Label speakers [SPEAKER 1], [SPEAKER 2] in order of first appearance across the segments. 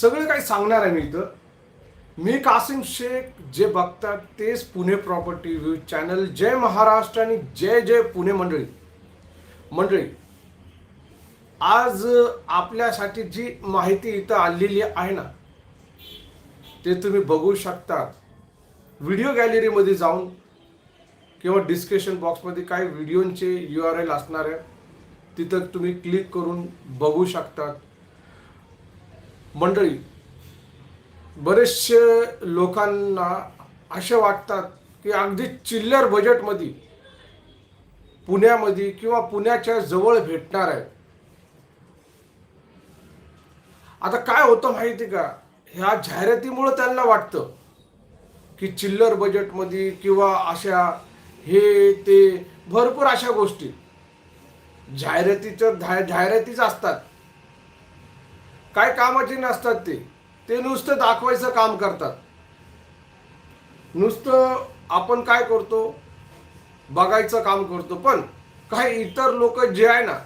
[SPEAKER 1] सगळं काही सांगणार आहे मी इथं. मी कासिम शेख जे बघतात तेच पुणे प्रॉपर्टी व्ह्यू चॅनल. जय महाराष्ट्र आणि जय जय पुणे मंडळी. मंडळी आज आपल्यासाठी जी माहिती इथं आलेली आहे ना ते तुम्ही बघू शकता व्हिडिओ गॅलरीमध्ये जाऊन किंवा डिस्क्रिप्शन बॉक्समध्ये काही व्हिडिओंचे यू आर एल असणार आहे तिथं तुम्ही क्लिक करून बघू शकतात. मंडळी बरेचसे लोकांना असे वाटतात की अगदी चिल्लर बजेटमध्ये पुण्यामध्ये किंवा पुण्याच्या जवळ भेटणार आहे आता काय होतं माहिती का? ह्या जाहिरातीमुळं त्यांना वाटतं की चिल्लर बजेटमध्ये किंवा अशा हे ते भरपूर अशा गोष्टी जाहिरातीच्या जाहिरातीच असतात. काय कामाचे नसतात ते. ते नुसतं दाखवायचं काम करतात. नुसतं आपण काय करतो? बघायचं काम करतो. पण काही इतर लोक जे आहे ना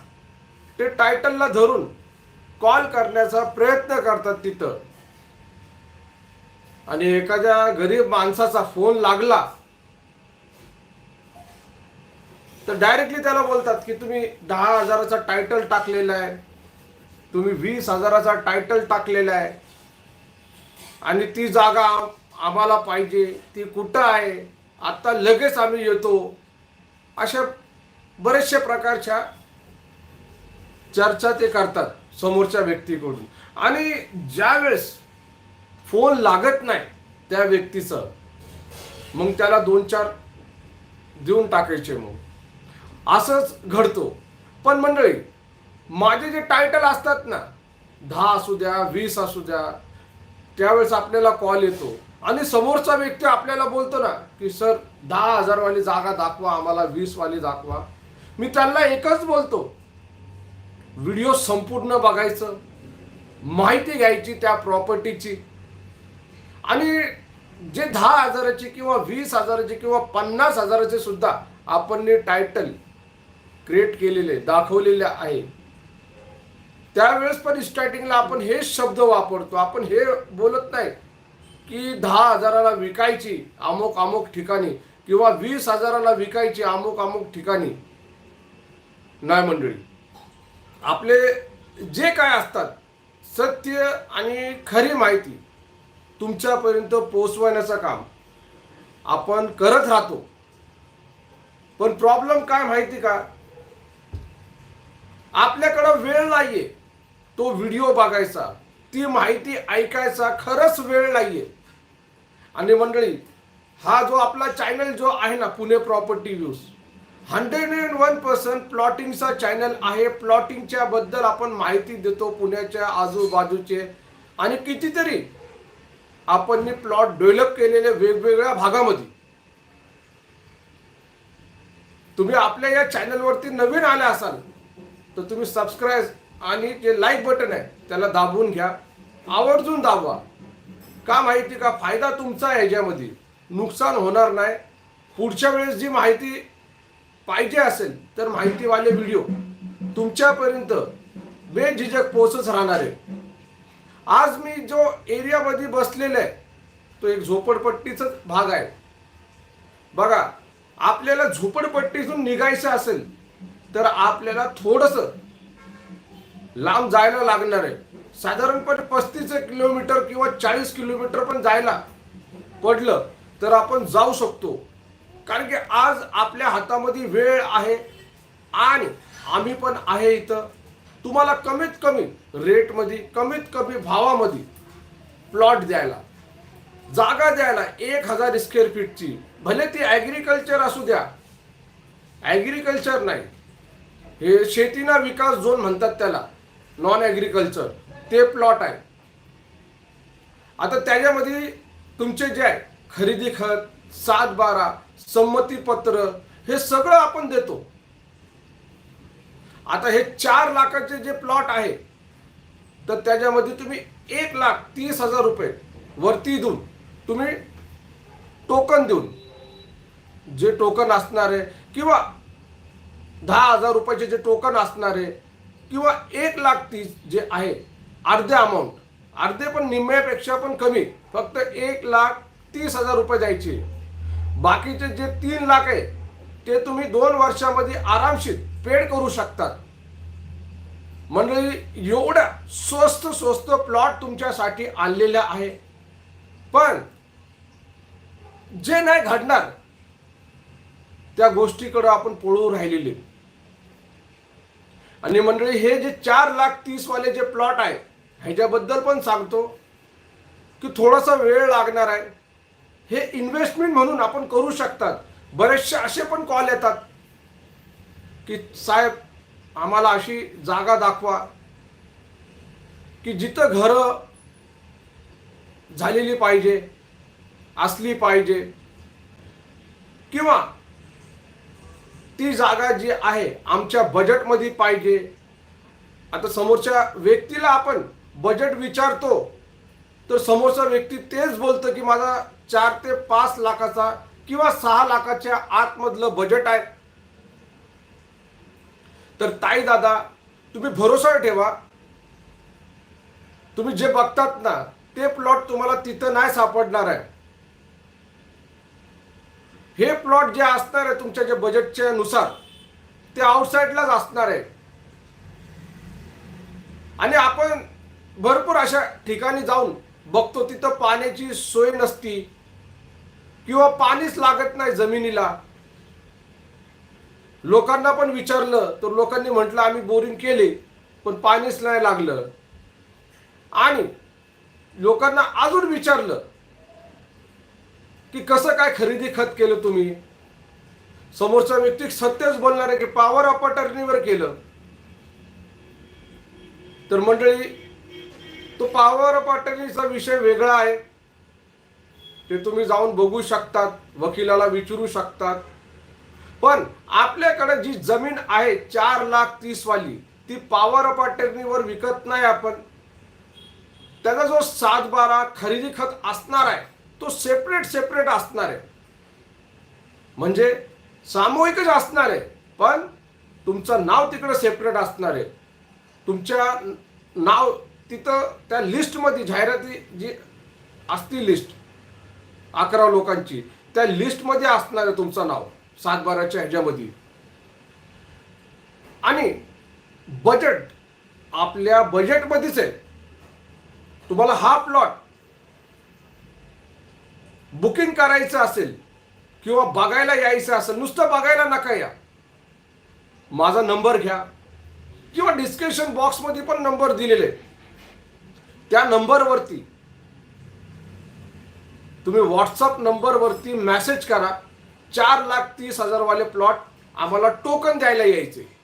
[SPEAKER 1] ते टायटलला धरून कॉल करण्याचा प्रयत्न करतात तिथं. आणि एखाद्या गरीब माणसाचा फोन लागला तर डायरेक्टली त्याला बोलतात की तुम्ही दहा हजाराचा टायटल टाकलेला आहे. तुम्ही वीस हजाराचा टायटल टाकलेला आहे. आणि ती जागा आम्हाला पाहिजे. ती कुठं आहे? आत्ता लगेच आम्ही येतो. अशा बरेचशा प्रकारच्या चर्चा ते करतात समोरच्या व्यक्तीकडून. आणि ज्यावेळेस फोन लागत नाही त्या व्यक्तीचं मग त्याला दोन चार देऊन टाकायचे मग. असंच घडतो. पण मंडळी माझे जे टायटल असतात ना दहा असू द्या वीस असू द्या त्यावेळेस आपल्याला कॉल येतो. आणि समोरचा व्यक्ती आपल्याला बोलतो ना की सर दहा हजारवाली जागा दाखवा आम्हाला वीसवाली दाखवा. मी त्यांना एकच बोलतो व्हिडिओ संपूर्ण बघायचं माहिती घ्यायची त्या प्रॉपर्टीची आणि जे दहा हजाराची किंवा वीस हजाराची किंवा पन्नास हजाराचे सुद्धा आपण टायटल क्रिएट केलेले दाखवलेले आहे. त्यावेळेस पण स्टार्टिंगला आपण हे शब्द वापरतो. आपण हे बोलत नाही की दहा हजाराला विकायची अमुक अमुक ठिकाणी किंवा वीस हजाराला विकायची अमुक अमुक ठिकाणी. नाही मंडळी. आपले जे काय असतात सत्य आणि खरी माहिती तुमच्यापर्यंत पोचवण्याचं काम आपण करत राहतो. पण प्रॉब्लेम काय माहिती का? आपल्याकडं वेळ नाहीये. तो व्हिडिओ बघायचा ती माहिती ऐकायचा खरंच वेळ नाहीये. आणि मंडळी हा जो आपला चॅनल जो आहे ना Pune property views hundred and one percent प्लॉटिंगचा channel आहे. प्लॉटिंगच्या बद्दल आपण माहिती देतो पुण्याच्या आजूबाजूचे. आणि कितीतरी आपण प्लॉट डेव्हलप केलेले वेगवेगळ्या भागामध्ये. तुम्ही आपल्या या चॅनलवरती नवीन आले असाल तर तुम्ही सबस्क्राईब आणि जे लाईक बटन आहे त्याला दाबून घ्या. आवर्जून दाबवा. का माहिती का फायदा तुमचा आहे याच्यामध्ये. नुकसान होणार नाही. पुढच्या वेळेस जी माहिती पाहिजे असेल तर माहितीवाले व्हिडिओ तुमच्यापर्यंत बेझिजक पोचच राहणार आहे. आज मी जो एरियामध्ये बसलेला आहे तो एक झोपडपट्टीचाच भाग आहे. बघा आपल्याला झोपडपट्टीतून निघायचं असेल तर आपल्याला थोडस लांब जायला लागणार आहे. साधारणपणे पस्तीस किलोमीटर किंवा चाळीस किलोमीटर पण जायला पडलं तर आपण जाऊ शकतो. कारण की आज आपल्या हातामध्ये वेळ आहे आणि आम्ही पण आहे इथं. तुम्हाला कमीत कमी रेटमध्ये कमीत कमी भावामध्ये प्लॉट द्यायला. जागा द्यायला एक हजार स्क्वेअर फीटची. भले ती ॲग्रिकल्चर असू द्या. ॲग्रिकल्चर नाही. हे शेतीना विकास झोन म्हणतात त्याला. नॉन ॲग्रिकल्चर ते प्लॉट आहे. आता त्याच्यामध्ये तुमचे जे आहे खरेदी खत सात बारा संमतीपत्र हे सगळं आपण देतो. आता हे चार लाखाचे जे प्लॉट आहे तर त्याच्यामध्ये तुम्ही एक लाख तीस हजार रुपये वरती देऊन तुम्ही टोकन देऊन जे टोकन असणार आहे किंवा दहा हजार रुपयाचे जे टोकन असणार आहे किंवा एक लाख तीस जे आहे अर्धे अमाऊंट अर्धे पण निम्म्यापेक्षा पण कमी फक्त एक लाख तीस हजार रुपये द्यायचे. बाकीचे जे तीन लाख आहे ते तुम्ही दोन वर्षामध्ये आरामशीर पेड करू शकतात. मंडळी एवढ्या स्वस्त स्वस्त प्लॉट तुमच्यासाठी आणलेल्या आहे. पण जे नाही घडणार त्या गोष्टीकडं आपण पळू राहिलेले. आणि मंडळी हे जे चार लाख तीस वाले जे प्लॉट आहे ह्याच्याबद्दल पण सांगतो की थोडासा वेळ लागणार आहे. हे इन्व्हेस्टमेंट म्हणून आपण करू शकतात. बरेचसे असे पण कॉल येतात की साहेब आम्हाला अशी जागा दाखवा की जिथं घरं झालेली पाहिजे असली पाहिजे. किंवा ती जागा जी आहे आमच्या बजेटमध्ये पाहिजे. आता समोरच्या व्यक्तीला आपण बजेट विचारतो तर समोरचा व्यक्ती तेच बोलतं की माझा चार ते पाच लाखाचा किंवा सहा लाखाच्या आतमधलं बजेट आहे. तर ताई दादा तुम्ही भरोसा ठेवा. तुम्ही जे बघतात ना ते प्लॉट तुम्हाला तिथं नाही सापडणार आहे. हे प्लॉट जे असणार आहे तुमच्या जे बजेटच्या नुसार ते आउटसाईडलाच असणार आहे. आणि आपण भरपूर अशा ठिकाणी जाऊन बघतो तिथं पाण्याची सोय नसती किंवा पाणीच लागत नाही जमिनीला. लोकांना पण विचारलं तर लोकांनी म्हटलं आम्ही बोरिंग केले पण पाणीच नाही लागलं. आणि लोकांना अजून विचारलं की कसं काय खरेदी खत केलं तुम्ही? समोरचा व्यक्ती सत्यच बोलणार आहे की पॉवर ऑफ अटर्नीवर केलं. तर मंडळी तो पॉवर ऑफ अटर्नीचा विषय वेगळा आहे. ते तुम्ही जाऊन बघू शकतात वकिलाला विचारू शकतात. पण आपल्याकडे जी जमीन आहे चार लाख तीस वाली ती पॉवर ऑफ अटर्नीवर विकत नाही आपण. त्याचा जो सात बारा खरेदी खत असणार आहे तो सेपरेट सेपरेट असणार आहे. म्हणजे सामूहिकच असणार आहे पण तुमचं नाव तिकडं सेपरेट असणार आहे. तुमच्या नाव तिथं त्या लिस्टमध्ये जाहिराती जी असती लिस्ट अकरा लोकांची त्या लिस्टमध्ये असणार आहे तुमचं नाव सातबाराच्या ह्याच्यामध्ये. आणि बजेट आपल्या बजेटमध्येच आहे. तुम्हाला हा प्लॉट बुकिंग करायचं असेल किंवा बघायला यायचं असेल नुसतं बघायला नका या. माझा नंबर घ्या. किंवा डिस्क्रिप्शन बॉक्समध्ये पण नंबर दिलेले. त्या नंबरवरती तुम्ही व्हॉट्सअप नंबरवरती मेसेज करा. चार लाख तीस हजारवाले प्लॉट आम्हाला टोकन द्यायला यायचे.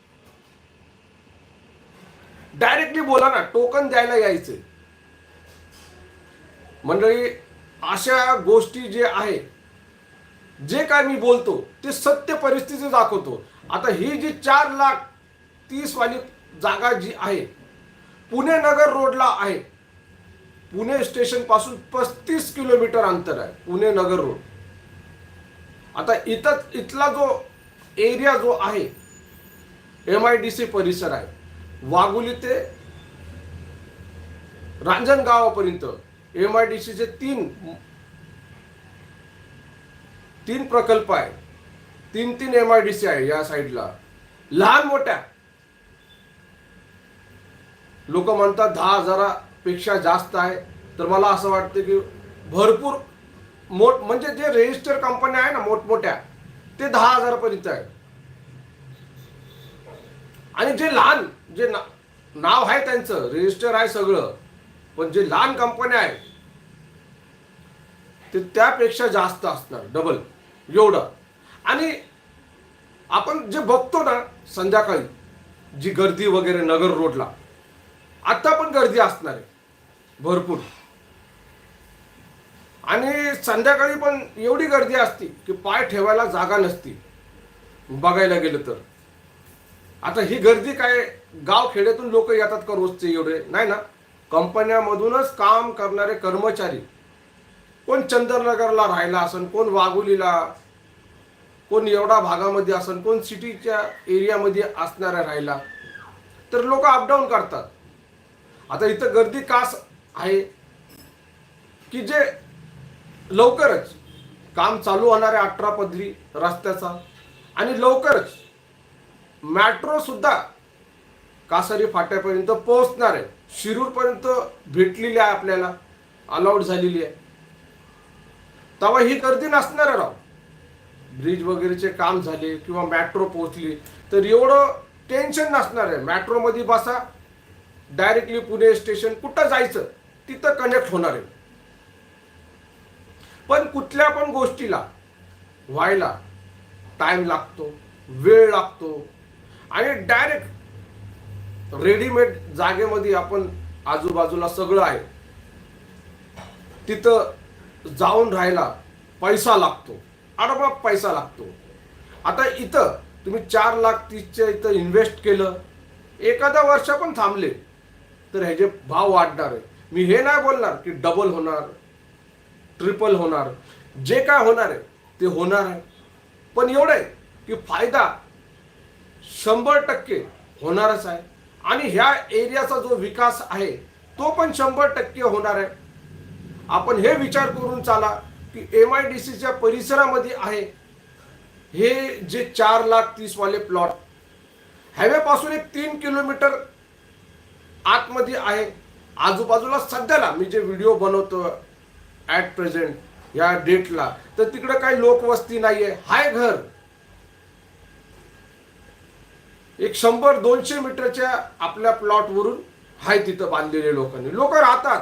[SPEAKER 1] डायरेक्टली बोला ना टोकन द्यायला यायचे. मंडळी अशा गोष्टी जे आहे जे काय मी बोलतो ते सत्य परिस्थिती दाखवतो. आता ही जी चार लाख तीस वाली जागा जी आहे पुणे नगर रोडला आहे. पुणे स्टेशनपासून पस्तीस किलोमीटर अंतर आहे पुणे नगर रोड. आता इथं इथला जो एरिया जो आहे एम आय डी सी परिसर आहे. वाघोली ते रांजणगावापर्यंत एम आय डी सीचे तीन तीन प्रकल्प आहे तीन तीन एम आय डी सी आहे या साईडला. लहान मोठ्या. लोक म्हणतात दहा हजारापेक्षा जास्त आहे. तर मला असं वाटतं की भरपूर मोठ म्हणजे जे रजिस्टर कंपन्या आहे ना मोठमोठ्या ते दहा हजारापर्यंत आहे. आणि जे लहान जे ना नाव आहे त्यांचं रजिस्टर आहे सगळं पण जे लहान कंपन्या आहेत ते त्यापेक्षा जास्त असणार डबल एवढं. आणि आपण जे बघतो ना संध्याकाळी जी गर्दी वगैरे नगर रोडला आता पण गर्दी असणार आहे भरपूर. आणि संध्याकाळी पण एवढी गर्दी असती की पाय ठेवायला जागा नसती बघायला गेलं तर. आता ही गर्दी काय गाव खेड्यातून लोक येतात का रोजचे एवढे? नाही ना? कंपन्यामधूनच काम करणारे कर्मचारी कोण चंद्रनगरला राहिला असन कोण वाघोलीला कोण एवढा भागामध्ये असन कोण सिटीच्या एरियामध्ये असणाऱ्या राहिला तर लोक अपडाऊन करतात. आता इथं गर्दी कास आहे की जे लवकरच काम चालू होणार आहे अठरा पदरी रस्त्याचा आणि लवकरच मॅट्रोसुद्धा कासारी फाट्यापर्यंत पोहोचणार आहे. शिरूरपर्यंत भेटलेली आहे आपल्याला. अलाउड झालेली आहे. तेव्हा ही गर्दी नसणार आहे राव. ब्रिज वगैरेचे काम झाले किंवा मॅट्रो पोहोचली तर एवढं टेन्शन नसणार आहे. मॅट्रोमध्ये बसा. डायरेक्टली पुणे स्टेशन कुठं जायचं तिथं कनेक्ट होणार आहे. पण कुठल्या पण गोष्टीला व्हायला टाइम लागतो वेळ लागतो. आणि डायरेक्ट रेडीमेड जागेमध्ये आपण आजूबाजूला सगळं आहे. तिथं जाऊन राहायला पैसा लागतो. आडोबा पैसा लागतो. आता इथं तुम्ही चार लाख तीसच्या इथं इन्व्हेस्ट केलं. एखाद्या वर्ष पण थांबले. तर ह्याचे भाव वाढणार आहे. मी हे नाही बोलणार की डबल होणार ट्रिपल होणार. जे काय होणार आहे ते होणार आहे. पण एवढं आहे की फायदा शंभर टक्के होणारच आहे. आणि ह्या एरियाचा जो विकास आहे तो पण शंभर टक्के होणार आहे. आपण हे विचार करून चाला की एम आय डी सीच्या परिसरामध्ये आहे. हे जे चार लाख तीसवाले प्लॉट हायवेपासून एक तीन किलोमीटर आतमध्ये आहे. आजूबाजूला सध्याला मी जे व्हिडिओ बनवतो ॲट प्रेझेंट या डेटला तर तिकडं काही लोकवस्ती नाही आहे हाय घर. एक शंभर दोनशे मीटरच्या आपल्या प्लॉटवरून हाय तिथं बांधलेले लोकांनी. लोक राहतात.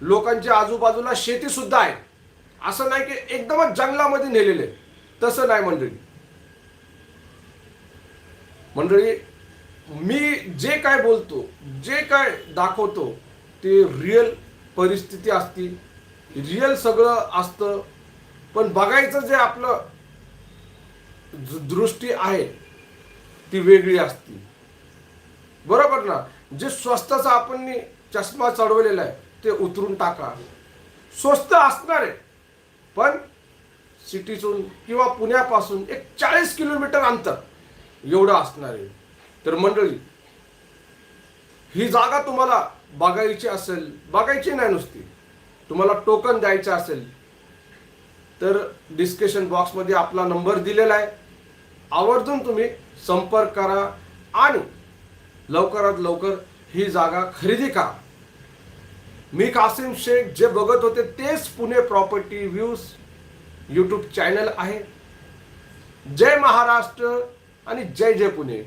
[SPEAKER 1] लोकांच्या आजूबाजूला शेती सुद्धा आहे. असं नाही की एकदमच जंगलामध्ये नेलेले. तसं नाही मंडळी. मंडळी मी जे काय बोलतो जे काय दाखवतो ते रिअल परिस्थिती असती. रिअल सगळं असतं. पण बघायचं जे आपलं दृष्टी आहे ती वेगळी असते. बरोबर ना? जे स्वस्ताचा आपण चष्मा चढवलेला आहे ते उतरून टाका. स्वस्त असणार आहे. पण सिटीतून किंवा पुण्यापासून एक चाळीस किलोमीटर अंतर एवढं असणार आहे. तर मंडळी ही जागा तुम्हाला बघायची असेल बघायची नाही नुसती. तुम्हाला टोकन द्यायचं असेल तर डिस्कशन बॉक्समध्ये आपला नंबर दिलेला आहे. आवर्जून तुम्ही संपर्क करा आणि लवकरात लवकर ही जागा खरेदी करा. मी कासिम शेख जे बघत होते तेच Pune property views YouTube channel आहे. जय महाराष्ट्र आणि जय जय पुणे.